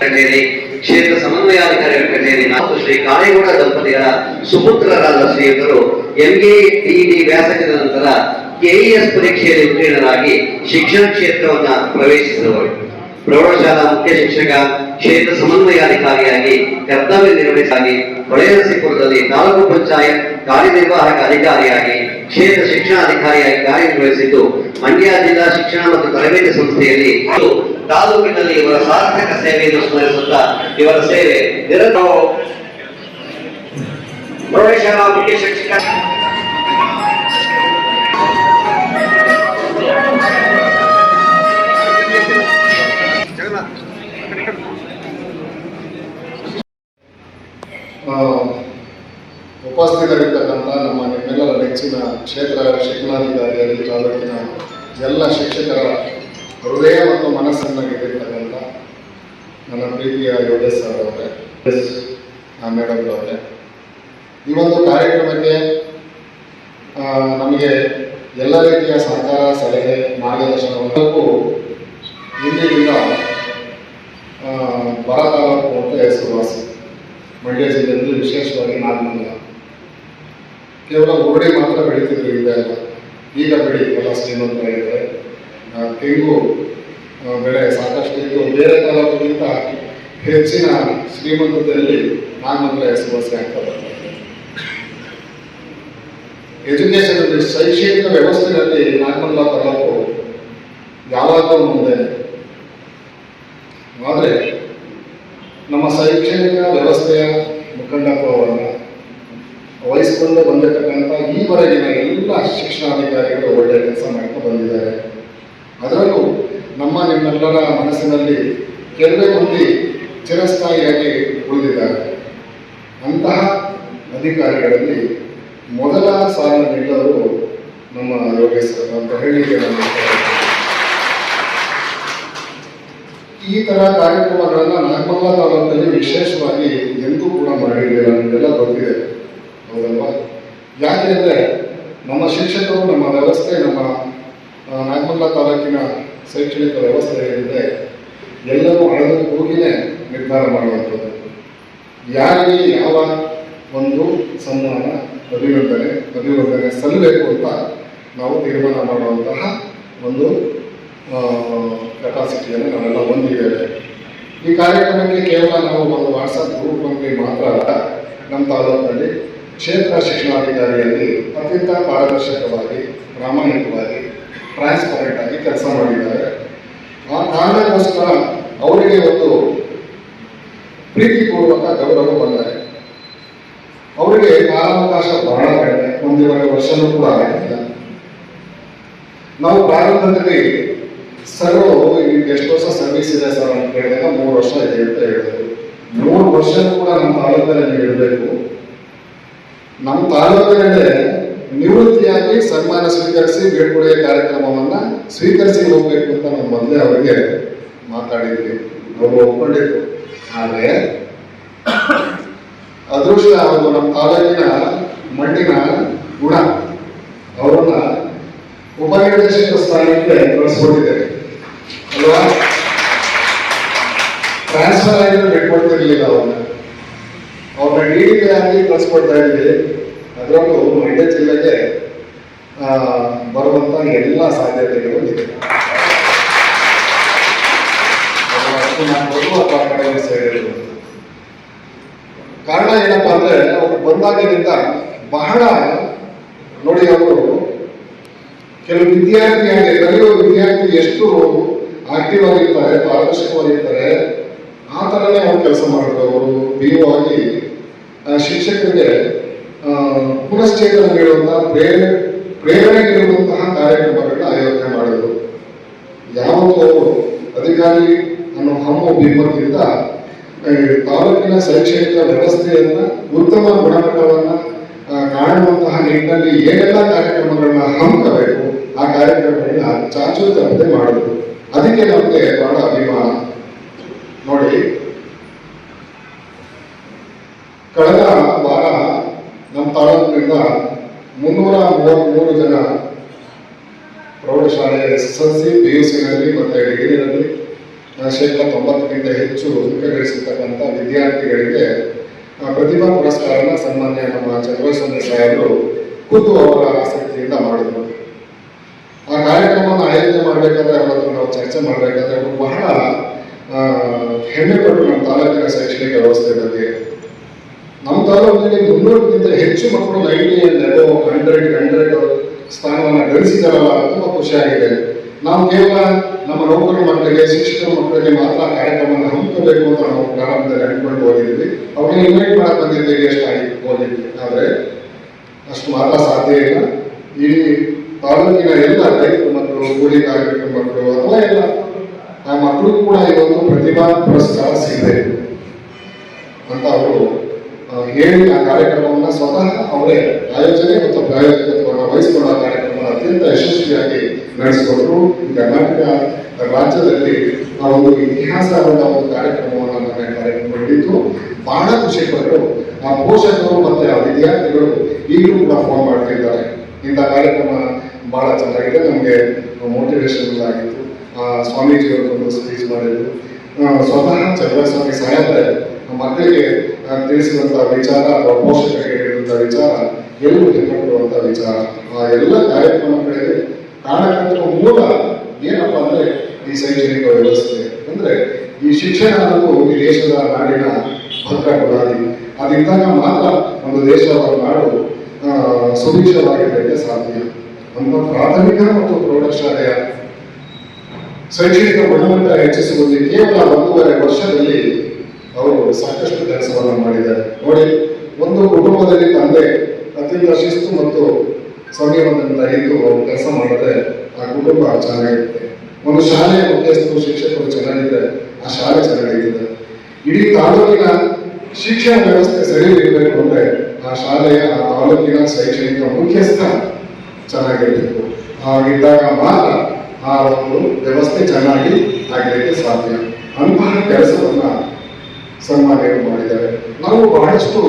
ಕಚೇರಿ, ಕ್ಷೇತ್ರ ಸಮನ್ವಯಾಧಿಕಾರಿಗಳ ಕಚೇರಿ, ಮತ್ತು ಶ್ರೀ ಕಾಳೇಗೌಡ ದಂಪತಿಗಳ ಸುಪುತ್ರರಾದ ಶ್ರೀಯುತರು ಎಂಎ ಟಿಇಡಿ ವ್ಯಾಸಂಗದ ನಂತರ ಕೆಇಎಸ್ ಪರೀಕ್ಷೆಯಲ್ಲಿ ಉತ್ತೀರ್ಣರಾಗಿ ಶಿಕ್ಷಣ ಕ್ಷೇತ್ರವನ್ನು ಪ್ರವೇಶಿಸಿದವರು. ಪ್ರೌಢಶಾಲಾ ಮುಖ್ಯ ಶಿಕ್ಷಕ, ಕ್ಷೇತ್ರ ಸಮನ್ವಯಾಧಿಕಾರಿಯಾಗಿ ಕರ್ತವ್ಯ ನಿರ್ವಹಿಸಾಗಿ ಹೊಳೆನರಸೀಪುರದಲ್ಲಿ ತಾಲೂಕು ಪಂಚಾಯತ್ ಕಾರ್ಯನಿರ್ವಾಹಕ ಅಧಿಕಾರಿಯಾಗಿ ಕ್ಷೇತ್ರ ಶಿಕ್ಷಣಾಧಿಕಾರಿಯಾಗಿ ಕಾರ್ಯನಿರ್ವಹಿಸಿದ್ದು, ಮಂಡ್ಯ ಜಿಲ್ಲಾ ಶಿಕ್ಷಣ ಮತ್ತು ತರಬೇತಿ ಸಂಸ್ಥೆಯಲ್ಲಿ ತಾಲೂಕಿನಲ್ಲಿ ಇವರ ಸಾರ್ಥಕ ಸೇವೆಯನ್ನು ಸ್ಮರಿಸುತ್ತಾ ಇವರ ಸೇವೆ ನಿರಂತರ ಶಿಕ್ಷಕ. ಉಪಸ್ಥಿತರಿರ್ತಕ್ಕಂಥ ನಮ್ಮ ನಿಮ್ಮೆಲ್ಲರ ನೆಚ್ಚಿನ ಕ್ಷೇತ್ರ ಶಿಕ್ಷಣಾಧಿಕಾರಿಯಲ್ಲಿ ತಾಲೂಕಿನ ಎಲ್ಲ ಶಿಕ್ಷಕರ ಹೃದಯ ಮತ್ತು ಮನಸ್ಸನ್ನು ಗೆದ್ದಿರ್ತಕ್ಕಂಥ ನನ್ನ ಪ್ರೀತಿಯ ಯೋಗೇಶ್ ಸರ್ ಅವರೇ ಮೇಡಮ್ ಅವರೇ. ಈ ಒಂದು ಕಾರ್ಯಕ್ರಮಕ್ಕೆ ನಮಗೆ ಎಲ್ಲ ರೀತಿಯ ಸಹಕಾರ, ಸಲಹೆ, ಮಾರ್ಗದರ್ಶನವನ್ನು ಇಂದಿನಿಂದ ಬರ ತಾಲೂಕು ಅಂತ ಹೆಸರುವಾಸಿ ಮಂಡ್ಯ ಜಿಲ್ಲೆಯಲ್ಲಿ ವಿಶೇಷವಾಗಿ ನಾಗಮಂಗಲ ಕೇವಲ ಗುರುಡಿ ಮಾತ್ರ ಬೆಳೀತಿದ್ರು ಇದೆ ಎಲ್ಲ ಈಗ ಬೆಳಿ ಎಲ್ಲ ಶ್ರೀಮಂತರಾಗಿದ್ದಾರೆ ತೆಂಗು ಬೆಳೆ ಸಾಕಷ್ಟು ಇದು ಬೇರೆ ತಾಲೂಕಿಗಿಂತ ಹೆಚ್ಚಿನ ಶ್ರೀಮಂತದಲ್ಲಿ ನಾಗಮಂಗಲ ಸಮಸ್ಯೆ ಆಗ್ತಾ ಬರ್ತಾರೆ ಎಜುಕೇಶನ್ ಶೈಕ್ಷಣಿಕ ವ್ಯವಸ್ಥೆಯಲ್ಲಿ ನಾಗಮಂಗಲ ತಾಲೂಕು ಯಾವಾಗಲೂ ಮುಂದೆ ಆದರೆ ನಮ್ಮ ಶೈಕ್ಷಣಿಕ ವ್ಯವಸ್ಥೆಯ ಮುಖಂಡತ್ವವನ್ನು ವಹಿಸಿಕೊಂಡು ಬಂದಿರತಕ್ಕಂಥ ಈವರೆಗಿನ ಎಲ್ಲ ಶಿಕ್ಷಣಾಧಿಕಾರಿಗಳು ಒಳ್ಳೆಯ ಕೆಲಸ ಮಾಡ್ತಾ ಬಂದಿದ್ದಾರೆ. ಅದರಲ್ಲೂ ನಮ್ಮ ನಿಮ್ಮೆಲ್ಲರ ಮನಸ್ಸಿನಲ್ಲಿ ಕೆಲವೇ ಮಂದಿ ಚಿರಸ್ಥಾಯಿಯಾಗಿ ಉಳಿದಿದ್ದಾರೆ. ಅಂತಹ ಅಧಿಕಾರಿಗಳಲ್ಲಿ ಮೊದಲ ಸಾಲ ನೀಡಲು ನಮ್ಮ ಯೋಗೇಶ್ ಸರ್ ಅಂತ ಹೇಳಿಕೆ ನಾನು ಈ ತರ ಕಾರ್ಯಕ್ರಮಗಳನ್ನ ನಾಗಮಂಗಲ ತಾಲೂಕಲ್ಲಿ ವಿಶೇಷವಾಗಿ ಎಂದೂ ಕೂಡ ಮಾಡಿರಲಿಲ್ಲ ನಮಗೆಲ್ಲ ಗೊತ್ತಿದೆ. ಹೌದಲ್ವಾ? ಯಾಕೆಂದ್ರೆ ನಮ್ಮ ಶಿಕ್ಷಕರು, ನಮ್ಮ ವ್ಯವಸ್ಥೆ, ನಮ್ಮ ನಾಗಮಂಗಲ ತಾಲೂಕಿನ ಶೈಕ್ಷಣಿಕ ವ್ಯವಸ್ಥೆ ಏನಿದೆ ಎಲ್ಲರೂ ಹಣದ ಕೂಗಿನೇ ನಿರ್ಧಾರ ಮಾಡುವಂಥದ್ದು. ಯಾರಿಗೆ ಯಾವ ಒಂದು ಸನ್ಮಾನ ಅಭಿನಂದನೆ ಅಭಿವೃದ್ಧನೆ ಸಲ್ಲಬೇಕು ಅಂತ ನಾವು ತೀರ್ಮಾನ ಮಾಡುವಂತಹ ಒಂದು ಕೆಪಾಸಿಟಿಯನ್ನು ನಾವೆಲ್ಲ ಹೊಂದಿದ್ದೇವೆ. ಈ ಕಾರ್ಯಕ್ರಮಕ್ಕೆ ಕೇವಲ ನಾವು ಒಂದು ವಾಟ್ಸಪ್ ಗ್ರೂಪ್ ಬಗ್ಗೆ ಮಾತ್ರ ಅಲ್ಲ, ನಮ್ಮ ತಾಲೂಕಿನಲ್ಲಿ ಕ್ಷೇತ್ರ ಶಿಕ್ಷಣಾಧಿಕಾರಿಯಲ್ಲಿ ಅತ್ಯಂತ ಪಾರದರ್ಶಕವಾಗಿ, ಪ್ರಾಮಾಣಿಕವಾಗಿ ಟ್ರಾನ್ಸ್ಪರೆಂಟ್ ಆಗಿ ಕೆಲಸ ಮಾಡಿದ್ದಾರೆ. ಆ ಕಾರಣಕ್ಕೋಸ್ಕರ ಅವರಿಗೆ ಒಂದು ಪ್ರೀತಿಪೂರ್ವಕ ಗೌರವ ಬಂದರೆ, ಅವರಿಗೆ ಕಾಲಾವಕಾಶ ಬಹಳ ಕಡಿಮೆ, ಒಂದೂವರೆ ವರ್ಷನೂ ಕೂಡ ಆಗಿಲ್ಲ. ನಾವು ಪ್ರಾರಂಭದಲ್ಲಿ ಸರ್ ಈಗ ಎಷ್ಟು ವರ್ಷ ಸರ್ವಿಸ್ ಇದೆ ಸರ್ ಅಂತ ಕೇಳಿದಾಗ ಮೂರು ವರ್ಷ ಇದೆ ಅಂತ ಹೇಳಿದ್ರು. ಮೂರು ವರ್ಷ ಕೂಡ ನಮ್ಮ ತಾಲೂಕಿನಲ್ಲಿ ಇರಬೇಕು. ನಮ್ಮ ತಾಲೂಕಿನಲ್ಲೇ ನಿವೃತ್ತಿಯಾಗಿ ಸನ್ಮಾನ ಸ್ವೀಕರಿಸಿ ಬೀಳ್ಕೊಡುಗೆ ಕಾರ್ಯಕ್ರಮವನ್ನ ಸ್ವೀಕರಿಸಿ ಹೋಗ್ಬೇಕು ಅಂತ ನಾವು ಮೊದಲೇ ಅವರಿಗೆ ಮಾತಾಡಿದ್ವಿ. ಅವರು ಒಪ್ಕೊಂಡಿದ್ರು. ಆದರೆ ಅದೃಷ್ಟ ಅವರು ನಮ್ಮ ತಾಲೂಕಿನ ಮಣ್ಣಿನ ಗುಣ, ಅವರನ್ನ ಉಪನಿರ್ದೇಶಕ ಸ್ಥಾನಕ್ಕೆ ಕಳಿಸ್ಕೊಟ್ಟಿದ್ದಾರೆ. ಅಲ್ವಾ? ಟ್ರಾನ್ಸ್ಫರ್ ಆಗಿ ಬಿಟ್ಕೊಡ್ತಿರ್ಲಿಲ್ಲ ಅವ್ರನ್ನ. ಅವ್ರನ್ನ ಡಿ ಡಿ ಆಗಿ ಕಳಿಸ್ಕೊಡ್ತಾ ಇದ್ವಿ. ಅದರಲ್ಲೂ ಮಂಡ್ಯ ಜಿಲ್ಲೆಗೆ ಆ, ಬರುವಂತ ಎಲ್ಲ ಸಾಧ್ಯತೆಗಳು ಇದೆ. ಕಾರಣ ಏನಪ್ಪಾ ಅಂದ್ರೆ ಅವರು ಬಂದಾಗಿನಿಂದ ಬಹಳ ನೋಡಿ ಅವರು ಕೆಲವು ವಿದ್ಯಾರ್ಥಿಯಾಗಿ ಕಲಿಯುವ ವಿದ್ಯಾರ್ಥಿ ಎಷ್ಟು ಆಕ್ಟಿವ್ ಆಗಿರ್ತಾರೆ ಪಾರದರ್ಶಕವಾಗಿರ್ತಾರೆ ಆ ಥರನೇ ಅವ್ರು ಕೆಲಸ ಮಾಡಿದ್ರು. ಅವರು ಬಿ ಆಗಿ ಶಿಕ್ಷಕರಿಗೆ ಪುನಶ್ಚೇತನ ನೀಡುವಂತಹ ಪ್ರೇರಣೆ ಪ್ರೇರಣೆ ನೀಡುವಂತಹ ಕಾರ್ಯಕ್ರಮಗಳನ್ನ ಆಯೋಜನೆ ಮಾಡಿದರು. ಯಾವತ್ತೂ ಅವರು ಅಧಿಕಾರಿ ಅನ್ನೋ ಹಮ್ಮು ಆ, ತಾಲೂಕಿನ ಶೈಕ್ಷಣಿಕ ವ್ಯವಸ್ಥೆಯನ್ನ ಉತ್ತಮ ಗುಣಮಟ್ಟವನ್ನ ಕಾಣುವಂತಹ ನಿಟ್ಟಿನಲ್ಲಿ ಏನೆಲ್ಲ ಕಾರ್ಯಕ್ರಮಗಳನ್ನ ಹಮ್ಮಬೇಕು ಆ ಕಾರ್ಯಕ್ರಮಗಳನ್ನ ಚಾಚು ತಪ್ಪದೆ ಮಾಡಿದ್ರು. ಅದಕ್ಕೆ ನಮಗೆ ಬಹಳ ಅಭಿಮಾನ. ನೋಡಿ ಕಳೆದ ತಾಲೂಕಿನಿಂದ ಮುನ್ನೂರ ಮೂವತ್ತ್ಮೂರು ಜನ ಪ್ರೌಢಶಾಲೆ S S L C P U ಸಿನಲ್ಲಿ ಮತ್ತು ಡಿಗ್ರಿನಲ್ಲಿ ಶೇಕಡ ತೊಂಬತ್ತಕ್ಕಿಂತ ಹೆಚ್ಚು ಅಂಕ ಗಳಿಸಿರ್ತಕ್ಕಂಥ ವಿದ್ಯಾರ್ಥಿಗಳಿಗೆ ಪ್ರತಿಭಾ ಪುರಸ್ಕಾರನ ಸನ್ಮಾನ್ಯ ನಮ್ಮ ಚಂದ್ರಶೇಖರ ಸಾಹೇಬರು ಖುದ್ದು ಅವರ ಆಸಕ್ತಿಯಿಂದ ಮಾಡಿದರು. ಆ ಕಾರ್ಯಕ್ರಮವನ್ನು ಆಯೋಜನೆ ಮಾಡಬೇಕಾದ್ರೆ ಅವರತ್ರ ನಾವು ಚರ್ಚೆ ಮಾಡಬೇಕಾದ್ರೆ ಅವರು ಬಹಳ ಹೆಮ್ಮೆ ಪಟ್ಟು ನಮ್ಮ ತಾಲೂಕಿನ ಶೈಕ್ಷಣಿಕ ವ್ಯವಸ್ಥೆ ಬಗ್ಗೆ ನಮ್ಮ ತಾಲೂಕಿನಲ್ಲಿ ಮುನ್ನೂರಕ್ಕಿಂತ ಹೆಚ್ಚು ಮಕ್ಕಳು ಅಂಡ್ ಹಂಡ್ರೆಡ್ ಹಂಡ್ರೆಡ್ ಸ್ಥಾನವನ್ನು ಗಳಿಸಿದಾರಲ್ಲ ತುಂಬ ಖುಷಿಯಾಗಿದೆ ನಾವು ಕೇವಲ ನಮ್ಮ ನೌಕರ ಮಕ್ಕಳಿಗೆ ಶಿಕ್ಷಕರ ಮಕ್ಕಳಿಗೆ ಮಾತ್ರ ಕಾರ್ಯಕ್ರಮವನ್ನು ಹಮ್ಮಿಕೋಬೇಕು ಅಂತ ನಾವು ಪ್ರಾರಂಭದಲ್ಲಿ ಅನ್ಕೊಂಡು ಹೋಗಿದ್ವಿ. ಅವ್ರಿಗೆ ಇನ್ವೈಟ್ ಮಾಡಕ್ ಬಂದಿದ್ದೀವಿ ಎಷ್ಟಾಗಿ ಹೋಗಿದ್ವಿ ಆದ್ರೆ ಅಷ್ಟು ಮಾತ್ರ ಸಾಧ್ಯ ಇಲ್ಲ. ಈ ತಾಲೂಕಿನ ಎಲ್ಲ ರೈತರ ಮಕ್ಕಳು, ಕೂಲಿ ಕಾರ್ಮಿಕರ ಮಕ್ಕಳು, ಅಥವಾ ಎಲ್ಲ ಆ ಮಕ್ಕಳು ಕೂಡ ಇವತ್ತು ಪ್ರತಿಭಾ ಪುರಸ್ಕಾರ ಸಿಗಬೇಕು ಅಂತ ಅವರು ಹೇಳಿ ಆ ಕಾರ್ಯಕ್ರಮವನ್ನು ಸ್ವತಃ ಅವರೇ ಆಯೋಜನೆ ಮತ್ತು ಪ್ರಾಯೋಜಕತ್ವವನ್ನು ವಹಿಸಿಕೊಳ್ಳುವ ಕಾರ್ಯಕ್ರಮವನ್ನು ಅತ್ಯಂತ ಯಶಸ್ವಿಯಾಗಿ ನಡೆಸಿಕೊಟ್ರು. ಕರ್ನಾಟಕ ರಾಜ್ಯದಲ್ಲಿ ಆ ಒಂದು ಒಂದು ಕಾರ್ಯಕ್ರಮವನ್ನು ನನ್ನ ಕಾರ್ಯಕ್ರಮ ಬಹಳ ಖುಷಿ ಪಟ್ಟರು ಆ ಪೋಷಕರು ಮತ್ತೆ ಆ ವಿದ್ಯಾರ್ಥಿಗಳು ಈಗಲೂ ಕೂಡ ಫೋನ್ ಮಾಡ್ತಿದ್ದಾರೆ. ಇಂಥ ಕಾರ್ಯಕ್ರಮ ಬಹಳ ಚೆನ್ನಾಗಿದೆ. ನಮಗೆ ಮೋಟಿವೇಶನ್ ಆಗಿತ್ತು. ಆ, ಸ್ವಾಮೀಜಿಯವರು ಸ್ಪೀಚ್ ಮಾಡಿದ್ರು. ಸ್ವತಃ ಚಂದ್ರಸ್ವಾಮಿ ಸಾಹೇಬ್ರೆ ಮಕ್ಕಳಿಗೆ ಆ, ತಿಳಿಸಿದಂತ ವಿಚಾರ ಅಥವಾ ಪೋಷಕರಿಗೆ ಹೇಳಿದಂತಹ ವಿಚಾರ ಎಲ್ಲೂ ಹೆಮ್ಮಪಡುವಂತ ವಿಚಾರ ಆ ಎಲ್ಲ ಕಾರ್ಯಕ್ರಮಗಳಿಗೆ ಕಾರಣಕರ್ತರ ಮೂಲ ಏನಪ್ಪ ಅಂದ್ರೆ ಈ ಶೈಕ್ಷಣಿಕ ವ್ಯವಸ್ಥೆ. ಅಂದ್ರೆ ಈ ಶಿಕ್ಷಣ ಅನ್ನೋದು ಈ ದೇಶದ ನಾಡಿನ ಭದ್ರ ಬುನಾದಿ. ಅದಿದ್ದಾಗ ಮಾತ್ರ ಒಂದು ದೇಶದ ನಾಡು ಸುಭಿಕ್ಷವಾಗಿರಲಿಕ್ಕೆ ಸಾಧ್ಯ. ನಮ್ಮ ಪ್ರಾಥಮಿಕ ಮತ್ತು ಪ್ರೌಢಶಾಲೆಯ ಶೈಕ್ಷಣಿಕ ಗುಣಮಟ್ಟ ಹೆಚ್ಚಿಸುವಲ್ಲಿ ಕೇವಲ ಒಂದೂವರೆ ವರ್ಷದಲ್ಲಿ ಅವರು ಸಾಕಷ್ಟು ಕೆಲಸವನ್ನು ಮಾಡಿದ್ದಾರೆ. ನೋಡಿ, ಒಂದು ಕುಟುಂಬದಲ್ಲಿ ತಂದೆ, ಅತ್ಯಂತ ಶಿಸ್ತು ಮತ್ತು ಸಂಯಮದಿಂದ ಇದ್ದು ಅವರು ಕೆಲಸ ಮಾಡಿದ್ರೆ ಆ ಕುಟುಂಬ ಚೆನ್ನಾಗಿರುತ್ತೆ. ಒಂದು ಶಾಲೆಯ ಮುಖ್ಯಸ್ಥರು, ಶಿಕ್ಷಕರು ಚೆನ್ನಾಗಿದ್ರೆ ಆ ಶಾಲೆ ಚೆನ್ನಾಗಿರ್ತದೆ ಇಡೀ ತಾಲೂಕಿನ ಶಿಕ್ಷಣ ವ್ಯವಸ್ಥೆ ಸರಿ ಇರಬೇಕು ಅಂದ್ರೆ ಆ ಶಾಲೆಯ, ಆ ತಾಲೂಕಿನ ಶೈಕ್ಷಣಿಕ ಮುಖ್ಯಸ್ಥ ಚೆನ್ನಾಗಿರ್ಬೇಕು. ಹಾಗಿದ್ದಾಗ ಮಾತ್ರ ಆ ಒಂದು ವ್ಯವಸ್ಥೆ ಚೆನ್ನಾಗಿ ಆಗಲಿಕ್ಕೆ ಸಾಧ್ಯ. ಅಂತಹ ಕೆಲಸವನ್ನ ಸನ್ಮಾನ್ಯರು ಮಾಡಿದ್ದಾರೆ. ನಾವು ಬಹಳಷ್ಟು